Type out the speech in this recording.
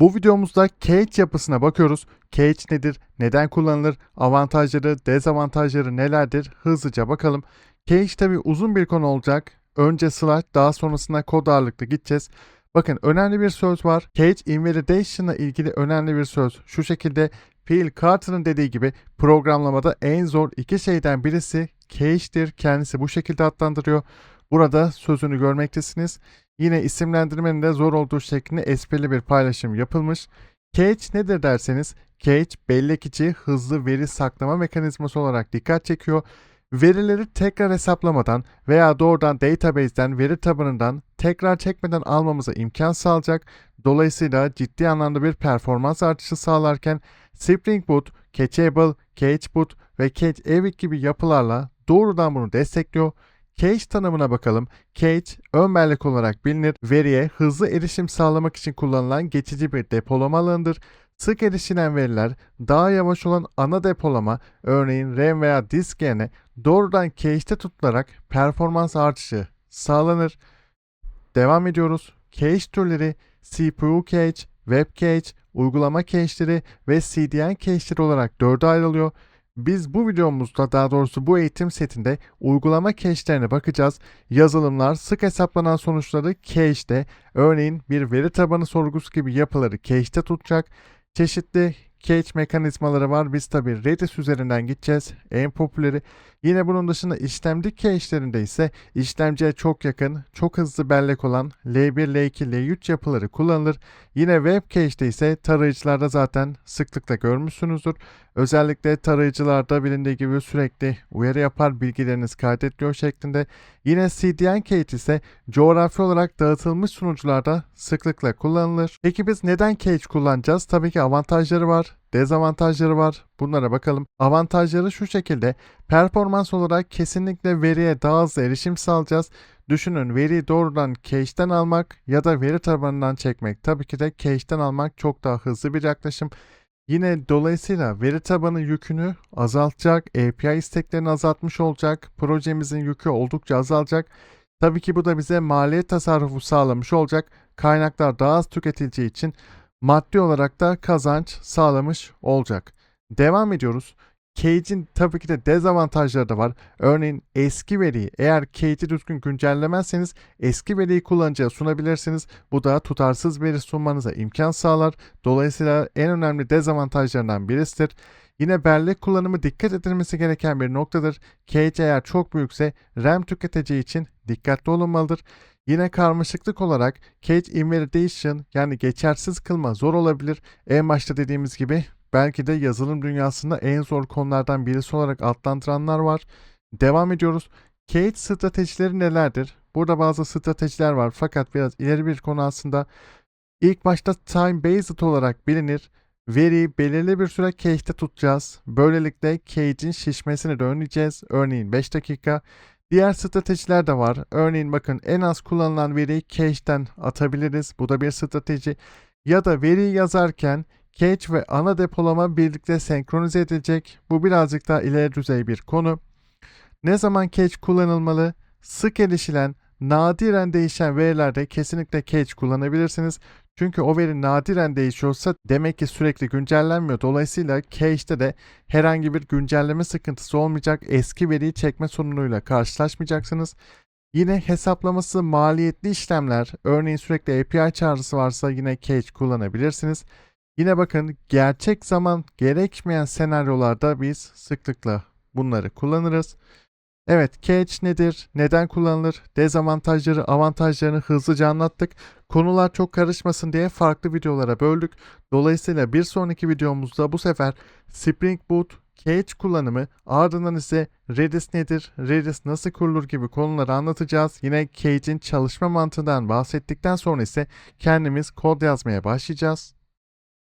Bu videomuzda Cage yapısına bakıyoruz. Cage nedir? Neden kullanılır? Avantajları, dezavantajları nelerdir? Hızlıca bakalım. Cage tabi uzun bir konu olacak. Önce slash daha sonrasında kod ağırlıklı gideceğiz. Bakın önemli bir söz var. Cage invalidation ile ilgili önemli bir söz. Şu şekilde Phil Carter'ın dediği gibi programlamada en zor iki şeyden birisi cache'tir. Kendisi bu şekilde adlandırıyor. Burada sözünü görmektesiniz. Yine isimlendirmenin de zor olduğu şeklinde esprili bir paylaşım yapılmış. Cache nedir derseniz, cache bellek içi hızlı veri saklama mekanizması olarak dikkat çekiyor. Verileri tekrar hesaplamadan veya doğrudan database'den, veri tabanından tekrar çekmeden almamıza imkan sağlayacak. Dolayısıyla ciddi anlamda bir performans artışı sağlarken Spring Boot, Cacheable, Cacheboot ve Cache gibi yapılarla doğrudan bunu destekliyor. Cache tanımına bakalım. Cache, ön bellek olarak bilinir. Veriye hızlı erişim sağlamak için kullanılan geçici bir depolama alanıdır. Sık erişilen veriler daha yavaş olan ana depolama, örneğin RAM veya disk yerine doğrudan cache'te tutularak performans artışı sağlanır. Devam ediyoruz. Cache türleri CPU cache, web cache, uygulama cache'leri ve CDN cache'leri olarak dörde ayrılıyor. Biz bu videomuzda daha doğrusu bu eğitim setinde uygulama cache'lerine bakacağız. Yazılımlar sık hesaplanan sonuçları cache'de, örneğin bir veri tabanı sorgusu gibi yapıları cache'te tutacak. Çeşitli cache mekanizmaları var. Biz tabi Redis üzerinden gideceğiz. En popüleri. Yine bunun dışında işlemci cache'lerinde ise işlemciye çok yakın, çok hızlı bellek olan L1, L2, L3 yapıları kullanılır. Yine web cache'de ise tarayıcılarda zaten sıklıkla görmüşsünüzdür. Özellikle tarayıcılarda bilindiği gibi sürekli uyarı yapar bilgileriniz kaydediliyor şeklinde. Yine CDN cache ise coğrafi olarak dağıtılmış sunucularda sıklıkla kullanılır. Peki biz neden cache kullanacağız? Tabii ki avantajları var, dezavantajları var. Bunlara bakalım. Avantajları şu şekilde. Performans olarak kesinlikle veriye daha hızlı erişim sağlayacağız. Düşünün veriyi doğrudan cache'den almak ya da veri tabanından çekmek. Tabii ki de cache'den almak çok daha hızlı bir yaklaşım. Yine dolayısıyla veri tabanı yükünü azaltacak, API isteklerini azaltmış olacak, projemizin yükü oldukça azalacak. Tabii ki bu da bize maliyet tasarrufu sağlamış olacak. Kaynaklar daha az tüketileceği için maddi olarak da kazanç sağlamış olacak. Devam ediyoruz. Cage'in tabii ki de dezavantajları da var. Örneğin eski veriyi eğer Cage'i düzgün güncellemezseniz eski veriyi kullanıcıya sunabilirsiniz. Bu da tutarsız veri sunmanıza imkan sağlar. Dolayısıyla en önemli dezavantajlarından birisidir. Yine bellek kullanımı dikkat edilmesi gereken bir noktadır. Cage eğer çok büyükse RAM tüketeceği için dikkatli olunmalıdır. Yine karmaşıklık olarak Cage Invalidation yani geçersiz kılma zor olabilir. En başta dediğimiz gibi belki de yazılım dünyasında en zor konulardan birisi olarak adlandıranlar var. Devam ediyoruz. Cage stratejileri nelerdir? Burada bazı stratejiler var fakat biraz ileri bir konu aslında. İlk başta time based olarak bilinir. Veriyi belirli bir süre cache'te tutacağız. Böylelikle cache'in şişmesini de önleyeceğiz. Örneğin 5 dakika. Diğer stratejiler de var. Örneğin bakın en az kullanılan veriyi cache'den atabiliriz. Bu da bir strateji. Ya da veriyi yazarken cache ve ana depolama birlikte senkronize edilecek. Bu birazcık daha ileri düzey bir konu. Ne zaman cache kullanılmalı? Sık erişilen, nadiren değişen verilerde kesinlikle cache kullanabilirsiniz. Çünkü o veri nadiren değişiyorsa demek ki sürekli güncellenmiyor. Dolayısıyla cache'de de herhangi bir güncelleme sıkıntısı olmayacak. Eski veriyi çekme sorunuyla karşılaşmayacaksınız. Yine hesaplaması maliyetli işlemler, örneğin sürekli API çağrısı varsa yine cache kullanabilirsiniz. Yine bakın gerçek zaman gerekmeyen senaryolarda biz sıklıkla bunları kullanırız. Evet, cache nedir? Neden kullanılır? Dezavantajları, avantajlarını hızlıca anlattık. Konular çok karışmasın diye farklı videolara böldük. Dolayısıyla bir sonraki videomuzda bu sefer Spring Boot, Cache kullanımı, ardından ise Redis nedir, Redis nasıl kurulur gibi konuları anlatacağız. Yine Cache'in çalışma mantığından bahsettikten sonra ise kendimiz kod yazmaya başlayacağız.